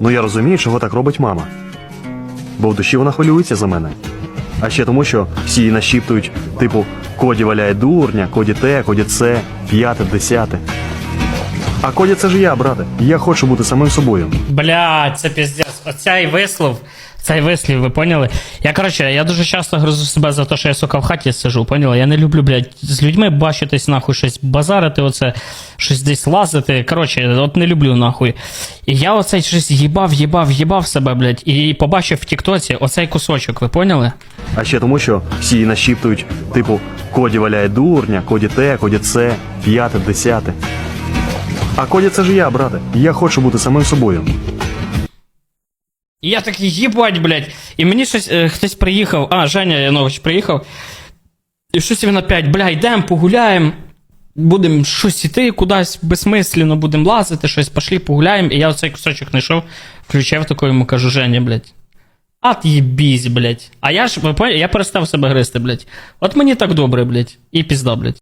Ну я розумію, чого так робить мама. Бо в душі вона хвилюється за мене. А ще тому, що всі її нашіптують, типу, коді валяє дурня, коді те, коді це, п'яте, десяте. А коді це ж я, брате. Я хочу бути самим собою. Бля, це піздець. Оцей вислов, цей вислів, ви поняли? Я, коротше, я дуже часто гризу себе за те, що я, сука, в хаті сижу, поняли? Я не люблю, блядь, з людьми бачитись, нахуй, щось базарити, оце, щось десь лазити. Коротше, от не люблю, нахуй. І я оцей щось їбав, їбав, їбав себе, блядь, і побачив в Тіктоці оцей кусочок, ви поняли? А ще тому, що всі нашіптують, типу, коді валяє дурня, коді те, коді це, п'яте, десяте. А коді це ж я, брате. Я хочу бути самим собою. І я такий, їбать, блядь. І мені щось е, хтось приїхав, а, Женя Янович приїхав. І щось він опять, бля, йдемо, погуляємо. Будемо щось іти кудись безсмислено, будемо лазити, щось пошли, погуляємо. І я оцей кусочок знайшов, включив такий йому кажу, Женя, блядь. Ти їбісь, блядь. А я ж, ви я перестав себе гризти, блядь. От мені так добре, блядь. І пізда, блядь.